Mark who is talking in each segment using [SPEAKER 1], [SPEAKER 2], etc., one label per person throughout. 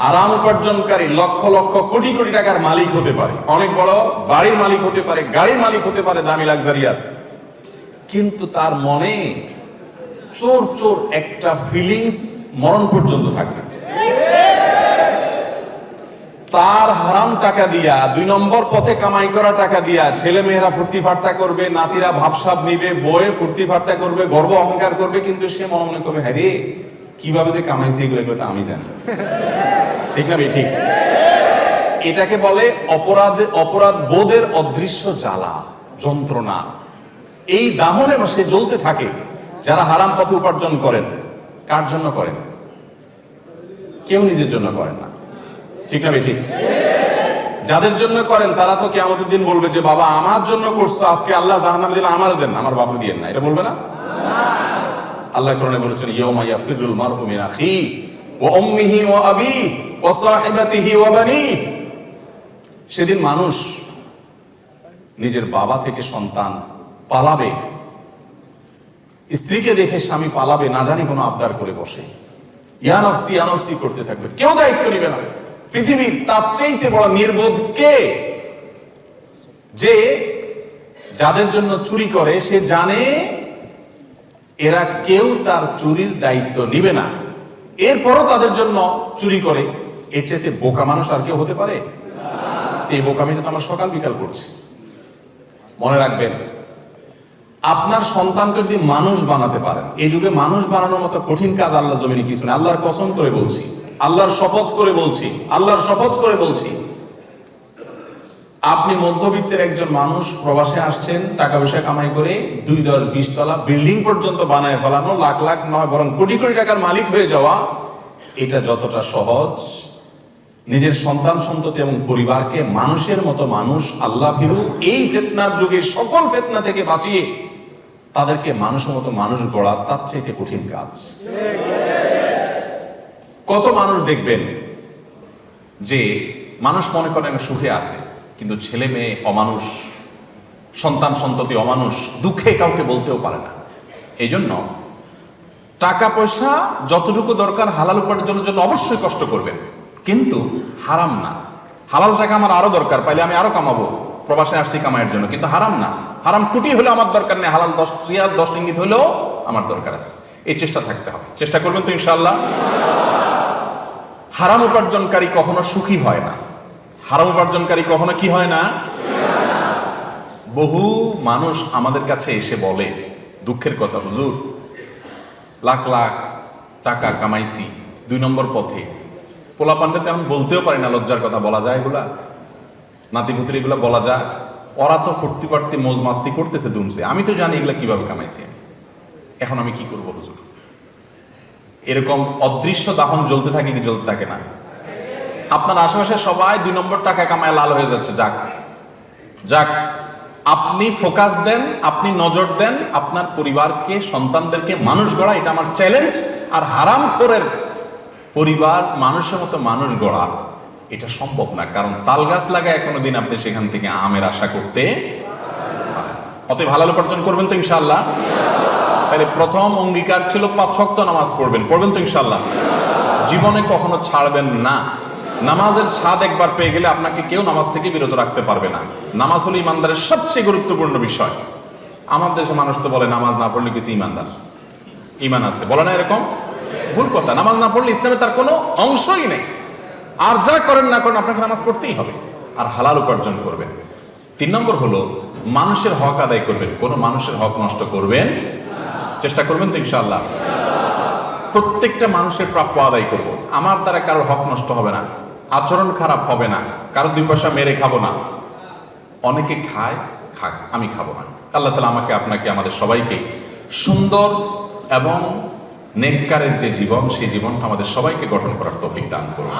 [SPEAKER 1] হারাম উপার্জনকারী লক্ষ লক্ষ কোটি কোটি টাকার মালিক হতে পারে। অনেক বড় বাড়ির মালিক হতে পারে, গাড়ির মালিক হতে পারে, দামি লাক্সারিয়াস কিন্তু তার মনে চোর চোর একটা ফিলিংস মরণ পর্যন্ত থাকবে। তার হারাম টাকা দিয়া, দুই নম্বর পথে কামাই করা টাকা দিয়া ছেলে মেয়েরা ফুর্তি ফার্তা করবে, নাতিরা ভাবসাব নিবে বয়ে ফুর্তি ফার্তা করবে, গর্ব অহংকার করবে, কিন্তু সে মনে মনে করবে হ্যাঁ কীভাবে যে কামাইছে এগুলো এগুলো তো আমি জানি। ঠিক না ঠিক। এটাকে বলে অপরাধ অপরাধ বোধের অদৃশ্য জ্বালা, যন্ত্রণা। এই দাহনে সে জ্বলতে থাকে যারা হারাম পথে উপার্জন করেন। কার জন্য করেন? কেউ নিজের জন্য করেন না। ঠিক না ঠিক। যাদের জন্য করেন, তারা তো কেমন দিন বলবে যে, বাবা, আমার জন্য করছ, আজকে আল্লাহ জাহান্নামে দিলে আমার দেন আমার বাবা দিয়েন না। এটা বলবে না? আল্লাহ কোরআনে বলেছেন, ইয়াউমা ইয়াফিরুল মারউ মিন আখি ওয়া উম্মিহি ওয়া আবি ওয়া সাহিবাতিহি ওয়া বানি। সেদিন মানুষ নিজের বাবা থেকে সন্তান পালাবে, স্ত্রীকে দেখে স্বামী পালাবে, না জানি কোনো আবদার করে বসে। ইয়ানফসি ইয়ানফসি করতে থাকবে। কেউ দায়িত্ব নিবে না। পৃথিবীর তার চাইতে বড় নির্বোধ কে? যে যাদের জন্য চুরি করে, সে জানে এরা কেউ তার চুরির দায়িত্ব নিবে না। এরপরও তাদের জন্য চুরি করে। এর চাইতে বোকা মানুষ আর কেউ হতে পারে? এই বোকামিটা তো আমরা সকাল বিকাল করছি। মনে রাখবেন, আপনার সন্তানকে যদি মানুষ বানাতে পারেন এই যুগে মানুষ বানানোর মতো কঠিন কাজ আল্লাহ জমিনে কিছু না আল্লাহর কসম করে বলছি, আল্লাহর শপথ করে বলছি, আল্লাহর শপথ করে বলছি। আপনি মধ্যবিত্তের একজন মানুষ, প্রবাসে আসছেন, টাকা পয়সা কামাই করে দুই দশ বিশ তলা বিল্ডিং পর্যন্ত বানায় ফেলানো, লাখ লাখ নয়, বরং কোটি কোটি টাকার মালিক হয়ে যাওয়া, এটা যতটা সহজ। নিজের সন্তান সন্ততি এবং পরিবারকে মানুষের মতো মানুষ আল্লাহ ভীরু, এই ফেতনার যুগে সকল ফেতনা থেকে বাঁচিয়ে তাদেরকে মানুষের মতো মানুষ গড়া, তার চাইতে কঠিন কাজ। কত মানুষ দেখবেন যে মানুষ মনে করেন সুখে আছে। কিন্তু ছেলে মেয়ে অমানুষ, সন্তান সন্ততি অমানুষ, দুঃখে কাউকে বলতেও পারে না। এই জন্য টাকা পয়সা যতটুকু দরকার হালাল উপার্জনের জন্য অবশ্যই কষ্ট করবেন। কিন্তু হারাম না। হালাল টাকা আমার আরও দরকার, পাইলে আমি আরও কামাবো, প্রবাসে আসছি কামাইয়ের জন্য। কিন্তু হারাম না। হারাম কোটি হলেও আমার দরকার নেই, হালাল দশ রিয়াল, দশ ইঙ্গিত হলেও আমার দরকার আছে। এই চেষ্টা থাকতে হবে। চেষ্টা করবেন তো ইনশাল্লাহ হারাম উপার্জনকারী কখনো সুখী হয় না। হারাম উপার্জনকারী কখনো কি হয় না? বহু মানুষ আমাদের কাছে এসে বলে, দুঃখের কথা হুজুর, লাখ লাখ টাকা কামাইছি, দুই নম্বর পথে। পোলা পান্ডে তেমন বলতেও পারি না লজ্জার কথা বলা যায় এগুলা। নাতিপুতির এগুলা বলা যায়। ওরা তো ফুর্তি পার্তি মোজ মাস্তি করতেছে দুমছে আমি তো জানি এগুলা কীভাবে কামাইছি এখন আমি কি করব হুজুর? এরকম অদৃশ্য দাহন জ্বলতে থাকে কি জ্বলতে থাকে না। আপনার আশেপাশে সবাই দুই নম্বর টাকা কামায় লাল হয়ে যাচ্ছে, যাক। যাক, আপনি ফোকাস দেন, আপনি নজর দেন, আপনার পরিবারকে, সন্তানদেরকে, মানুষ গড়া, এটা আমার চ্যালেঞ্জ আর হারাম খোরের পরিবার মানুষের মতো মানুষ গড়া, এটা সম্ভব না, কারণ তাল গাছ লাগায় কোনোদিন আপনি সেখান থেকে আমের আশা করতে অতএব হালাল উপার্জন করবেন তো ইনশাল্লাহ তাহলে প্রথম অঙ্গীকার ছিল পাঁচ শক্ত নামাজ পড়বেন পড়বেন তো ইনশাল্লাহ জীবনে কখনো ছাড়বেন না। নামাজের স্বাদ একবার পেয়ে গেলে আপনাকে কেউ নামাজ থেকে বিরত রাখতে পারবে না। নামাজ হলো ইমানদারের সবচেয়ে গুরুত্বপূর্ণ বিষয়। আমার দেশে মানুষ তো বলে, নামাজ না পড়লে কিছু ইমানদার। ইমান আছে। বলে না এরকম? ভুল কথা। নামাজ না পড়লে ইসলামে তার কোনো অংশই নেই। আর যা করেন না করেন, আপনাকে নামাজ পড়তেই হবে। আর হালাল উপার্জন করবেন। তিন নম্বর হলো, মানুষের হক আদায় করবেন। কোনো মানুষের হক নষ্ট করবেন চেষ্টা করবেন তো ইনশাআল্লাহ। প্রত্যেকটা মানুষের প্রাপ্য আদায় করব। আমার দ্বারা কারোর হক নষ্ট হবে না। আচরণ খারাপ হবে না, কারও দুই পয়সা মেরে খাব না। অনেকে খায়, খাক, আমি খাব না। আল্লাহ তালা আমাকে, আপনাকে, আমাদের সবাইকে সুন্দর এবং নেককারের যে জীবন, সেই জীবনটা আমাদের সবাইকে গঠন করার তৌফিক দান করুন।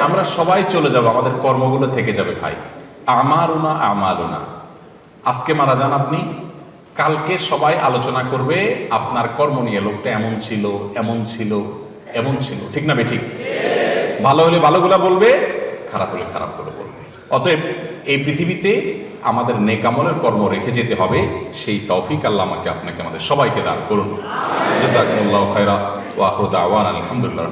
[SPEAKER 1] আমরা সবাই চলে যাব, আমাদের কর্মগুলো থেকে যাবে ভাই। আমারুনা, আমালুনা। আজকে মারা যান আপনি, কালকে সবাই আলোচনা করবে আপনার কর্ম নিয়ে। লোকটা এমন ছিল এমন ছিল এমন ছিল। ঠিক না বেঠিক ভালো হলে ভালোগুলা বলবে খারাপ হলে খারাপগুলো বলবে। অতএব এই পৃথিবীতে আমাদের নেকামলের কর্ম রেখে যেতে হবে সেই তৌফিক আল্লাহ আমাকে আপনাকে আমাদের সবাইকে দান করুন। জাজাকুমুল্লাহ খায়রা ওয়া আওয়ান আলহামদুলিল্লাহ।